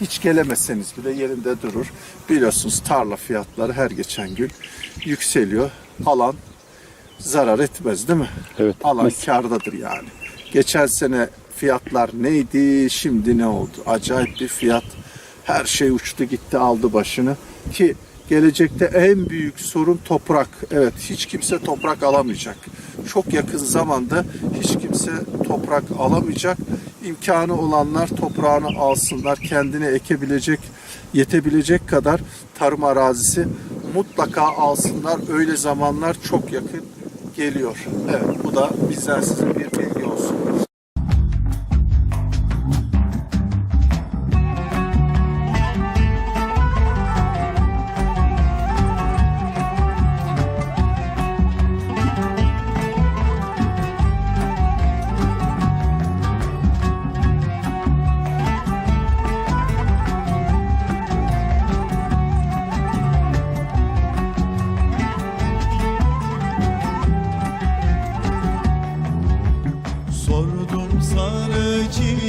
Hiç gelemeseniz bile yerinde durur. Biliyorsunuz tarla fiyatları her geçen gün yükseliyor. Alan zarar etmez değil mi? Evet, Alan etmez. kardadır yani. Geçen sene fiyatlar neydi, şimdi ne oldu? Acayip bir fiyat. Her şey uçtu gitti aldı başını. Ki gelecekte en büyük sorun toprak. Evet hiç kimse toprak alamayacak. Çok yakın zamanda hiç kimse toprak alamayacak. İmkanı olanlar toprağını alsınlar. Kendine ekebilecek, yetebilecek kadar tarım arazisi mutlaka alsınlar. Öyle zamanlar çok yakın geliyor. Evet bu da bizden size bir bilgi olsun.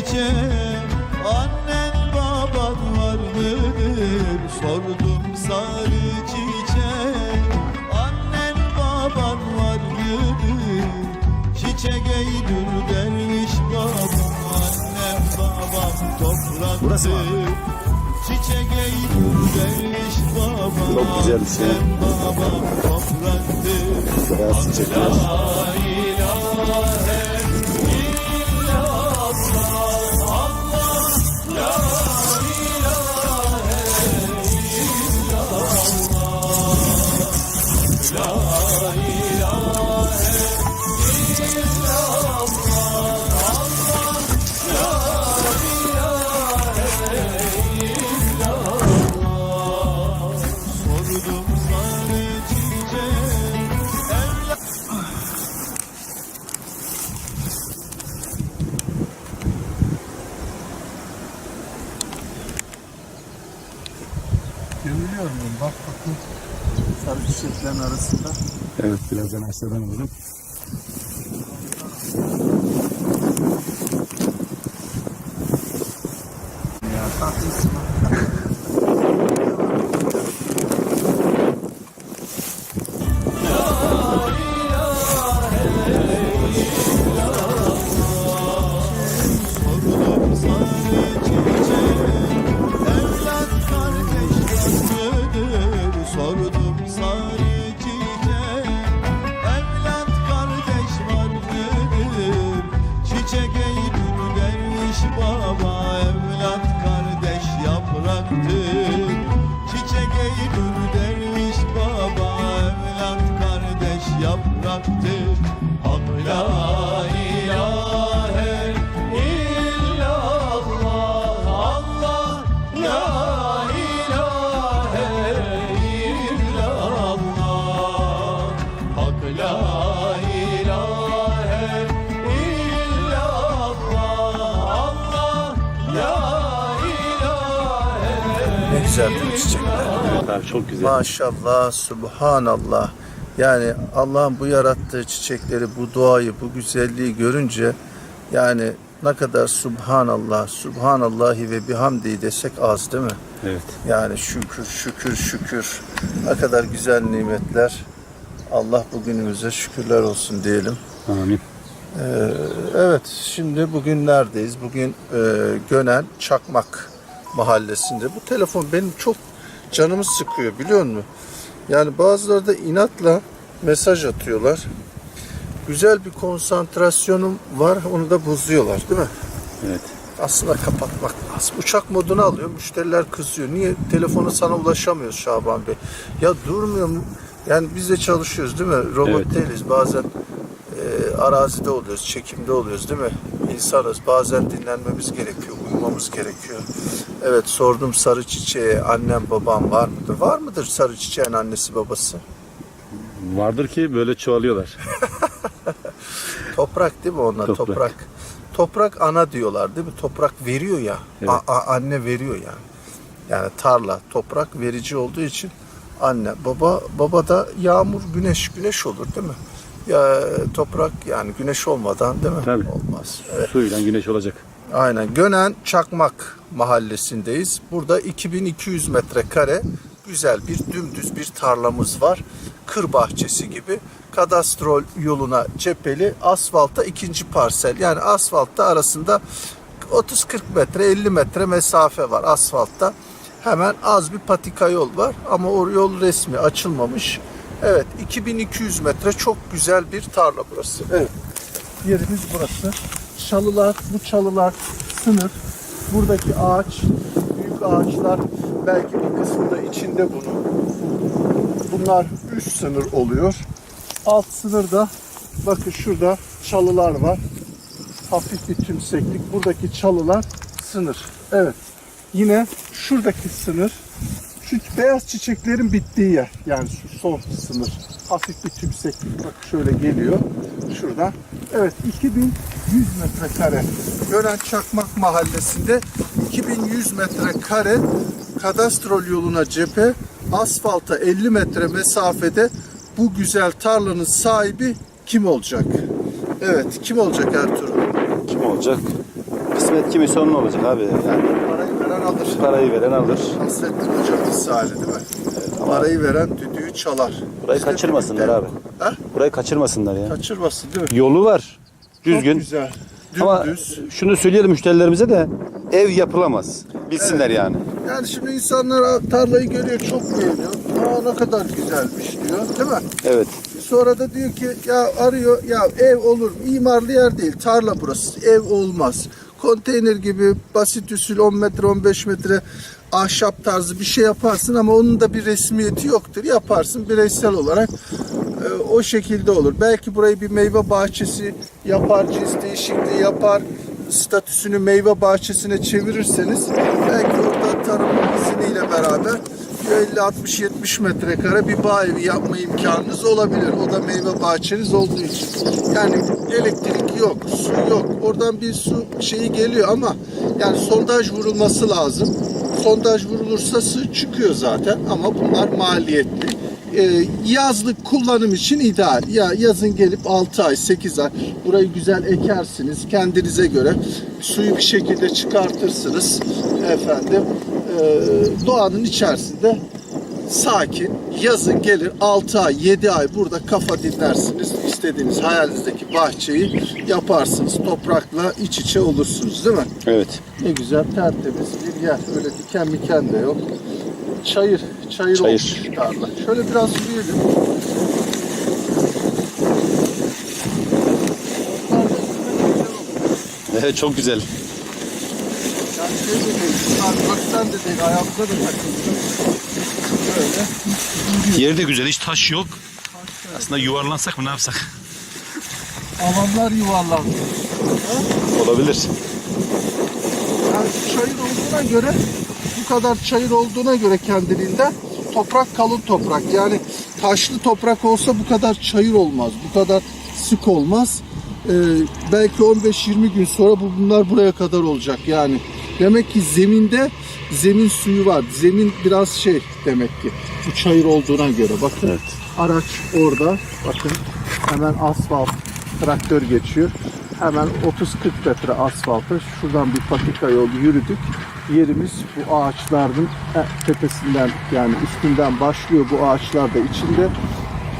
Çiçeğe Annen baban var mıdır? Sordum sarı çiçeğe Annen baban var mıdır? Çiçek eylül derviş babam Annem babam topraktır Çiçek eylül derviş babam Çok güzel bir şey. Annem babam topraktır Bayağı sıcak. Birazdan. Ya tatlısın. Sordum sarı ilahe Ne güzel bu çiçekler. Abi çok güzel. Maşallah, subhanallah. Yani Allah'ın bu yarattığı çiçekleri, bu doğayı, bu güzelliği görünce yani ne kadar subhanallah, subhanallahi ve bihamdi desek az değil mi? Evet. Yani şükür, şükür, şükür. Ne kadar güzel nimetler. Allah bugünümüze şükürler olsun diyelim. Amin. Ee, evet, şimdi bugün neredeyiz? Bugün e, Gönen Çakmak mahallesinde. Bu telefon benim çok canımı sıkıyor biliyor musun? Yani bazıları da inatla mesaj atıyorlar. Güzel bir konsantrasyonum var, onu da bozuyorlar değil mi? Evet. Aslında kapatmak lazım. Uçak moduna alıyor, müşteriler kızıyor. Niye telefona sana ulaşamıyoruz Şaban Bey? Ya durmuyor mu? Yani biz de çalışıyoruz değil mi? Robot Evet. değiliz. Bazen arazide oluyoruz, çekimde oluyoruz değil mi? İnsanız. Bazen dinlenmemiz gerekiyor, uyumamız gerekiyor. Evet sordum sarı çiçeğe annem babam var mıdır? Var mıdır sarı çiçeğin annesi babası? Vardır ki böyle çoğalıyorlar. Toprak değil mi onlar? Toprak. Toprak. Toprak, ana diyorlar değil mi? Toprak veriyor ya. Evet. A- a- anne veriyor yani. Yani tarla, toprak verici olduğu için anne, baba, baba da yağmur, güneş, güneş olur değil mi? Ya toprak yani güneş olmadan değil mi? Tabii. Olmaz. Evet. Suyla güneş olacak. Aynen. Gönen Çakmak mahallesindeyiz. Burada 2200 metrekare güzel bir dümdüz bir tarlamız var. Kır bahçesi gibi. Kadastrol yoluna cepheli asfalta ikinci parsel. Yani asfaltta arasında 30-40 metre 50 metre mesafe var asfaltta. Hemen az bir patika yol var ama o yol resmi açılmamış. Evet 2200 metre çok güzel bir tarla burası. Evet yerimiz burası. Çalılar, bu çalılar sınır. Buradaki ağaç, büyük ağaçlar belki bir kısmı da içinde bunun. Bunlar üst sınır oluyor. Alt sınırda bakın şurada çalılar var. Hafif bir tümseklik. Buradaki çalılar sınır. Evet. Yine şuradaki sınır şu beyaz çiçeklerin bittiği yer. Yani şu son sınır. Hafif bir tümseklik. Bak şöyle geliyor. Şuradan. Evet 2100 metrekare. Gören Çakmak Mahallesi'nde 2100 metrekare kadastrol yoluna cephe asfalta 50 metre mesafede bu güzel tarlanın sahibi kim olacak? Evet kim olacak Ertuğrul? Kim olacak? Kısmet kimi sonun olacak abi. Yani Parayı veren alır. parayı veren alır. Nasrettin Hoca misali değil mi? Parayı veren düdüğü çalar. Burayı de kaçırmasınlar birlikte- abi. Ha? Burayı kaçırmasınlar ya. Kaçırmasın değil mi? Yolu var. Düzgün. Çok güzel. Ama Dümdüz. şunu söyleyelim müşterilerimize de ev yapılamaz. Bilsinler yani. Yani şimdi insanlar tarlayı görüyor çok beğeniyor. Aa ne kadar güzelmiş diyor değil mi? Evet. Sonra da diyor ki ya arıyor ya ev olur mu? İmarlı yer değil tarla burası ev olmaz. Konteyner gibi basit usul 10 metre 15 metre ahşap tarzı bir şey yaparsın ama onun da bir resmiyeti yoktur. Yaparsın bireysel olarak e, o şekilde olur. Belki burayı bir meyve bahçesi yapar, cins değişikliği yapar, statüsünü meyve bahçesine çevirirseniz belki orada tarım izniyle beraber 50-60-70 metrekare bir bağ evi yapma imkanınız olabilir. O da meyve bahçeniz olduğu için. Yani elektrik yok, su yok. Oradan bir su şeyi geliyor ama yani sondaj vurulması lazım. Sondaj vurulursa su çıkıyor zaten ama bunlar maliyetli. Ee, yazlık kullanım için ideal. Ya yazın gelip 6 ay, 8 ay burayı güzel ekersiniz kendinize göre. Suyu bir şekilde çıkartırsınız. Efendim e, doğanın içerisinde sakin yazın gelir 6 ay 7 ay burada kafa dinlersiniz istediğiniz hayalinizdeki bahçeyi yaparsınız toprakla iç içe olursunuz değil mi? Evet. Ne güzel tertemiz bir yer öyle diken miken de yok çayır çayır, Çayır. olmuş tarla şöyle biraz yürüyelim Evet çok güzel. yani şey de değil bunlar gökten de değil ayağımıza da takıldı böyle Yeri de güzel hiç taş yok. Aslında yuvarlansak mı ne yapsak? alanlar yuvarlandı Olabilir. Yani çayır olduğuna göre bu kadar çayır olduğuna göre kendiliğinden toprak kalın toprak. Yani taşlı toprak olsa bu kadar çayır olmaz. Bu kadar sık olmaz. Ee, belki 15-20 gün sonra bu bunlar buraya kadar olacak. Yani demek ki zeminde zemin suyu var. Zemin biraz şey demek ki bu çayır olduğuna göre. Bakın Evet. Araç orada. Bakın hemen asfalt traktör geçiyor. Hemen 30-40 metre asfaltı şuradan bir patika yol yürüdük. Yerimiz bu ağaçların e, tepesinden yani üstünden başlıyor bu ağaçlar da içinde.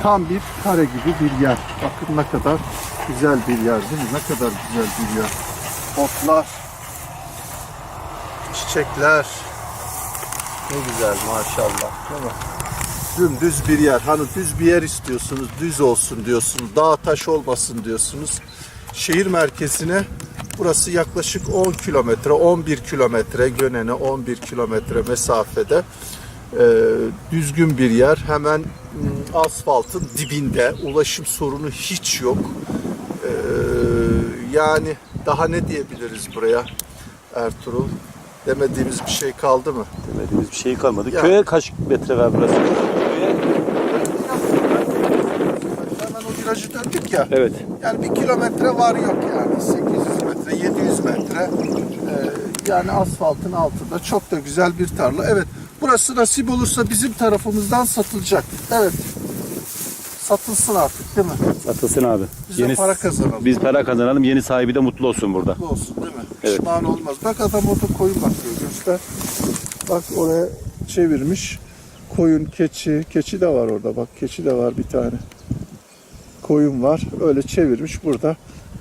Tam bir kare gibi bir yer. Bakın ne kadar güzel bir yer değil mi? Ne kadar güzel bir yer. Otlar, çiçekler. Ne güzel maşallah değil mi? Dümdüz bir yer. Hani düz bir yer istiyorsunuz, düz olsun diyorsunuz, dağ taş olmasın diyorsunuz. Şehir merkezine burası yaklaşık 10 kilometre, 11 kilometre Gönen'e 11 kilometre mesafede Ee, düzgün bir yer. Hemen mm, asfaltın dibinde ulaşım sorunu hiç yok. Ee, yani daha ne diyebiliriz buraya Ertuğrul? Demediğimiz bir şey kaldı mı? Demediğimiz bir şey kalmadı. Ya. Köye kaç metre var burası? Hemen o virajı döndük ya. Evet. Yani bir kilometre var yok yani. 800 metre, 700 metre. Ee, yani asfaltın altında çok da güzel bir tarla. Evet burası nasip olursa bizim tarafımızdan satılacak. Evet. Satılsın artık değil mi? Satılsın abi. Biz de para kazanalım. Biz para kazanalım. Yeni sahibi de mutlu olsun burada. Mutlu olsun değil mi? Evet. Pişman olmaz. Bak adam orada koyun bakıyor göster. Bak oraya çevirmiş. Koyun, keçi. Keçi de var orada bak. Keçi de var bir tane. Koyun var. Öyle çevirmiş burada.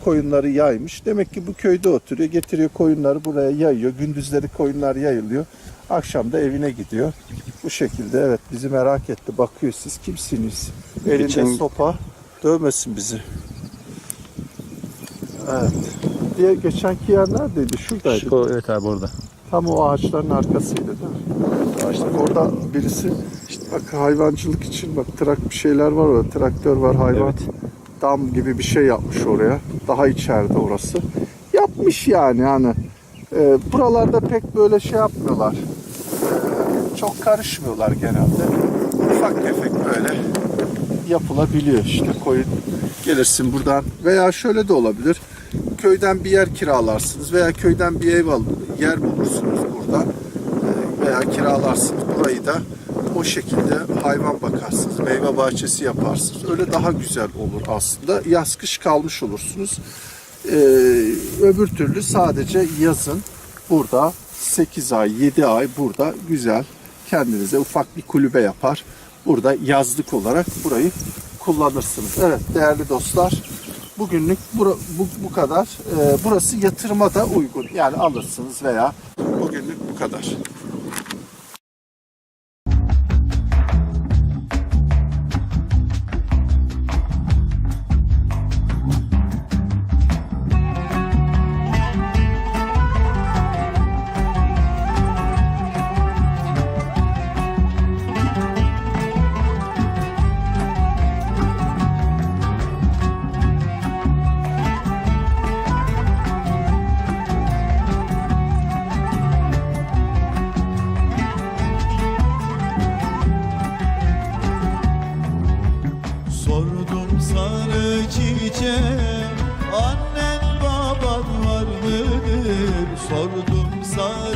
Koyunları yaymış. Demek ki bu köyde oturuyor. Getiriyor koyunları buraya yayıyor. Gündüzleri koyunlar yayılıyor. Akşam da evine gidiyor. Bu şekilde evet bizi merak etti. Bakıyor siz kimsiniz? Elinde Geçen- sopa dövmesin bizi. Evet. Diye geçenki yer neredeydi? Şuradaydı. Şu, evet abi orada. Tam o ağaçların arkasıydı değil mi? Ağaçlar. Orada birisi işte bak hayvancılık için bak trak bir şeyler var orada. Traktör var hayvan. Evet. Dam gibi bir şey yapmış oraya. Daha içeride orası. Yapmış yani hani. e, buralarda pek böyle şey yapmıyorlar. E, çok karışmıyorlar genelde. Ufak tefek böyle yapılabiliyor işte koyun gelirsin buradan veya şöyle de olabilir köyden bir yer kiralarsınız veya köyden bir ev al yer bulursunuz burada veya kiralarsınız burayı da o şekilde hayvan bakarsınız meyve bahçesi yaparsınız öyle daha güzel olur aslında yaz kış kalmış olursunuz Ee, öbür türlü sadece yazın burada 8 ay 7 ay burada güzel kendinize ufak bir kulübe yapar burada yazlık olarak burayı kullanırsınız. Evet değerli dostlar bugünlük bura- bu, bu kadar. Ee, burası yatırıma da uygun. Yani alırsınız veya bugünlük bu kadar. Çiçeğe Annen baban var mıdır? Sordum sarı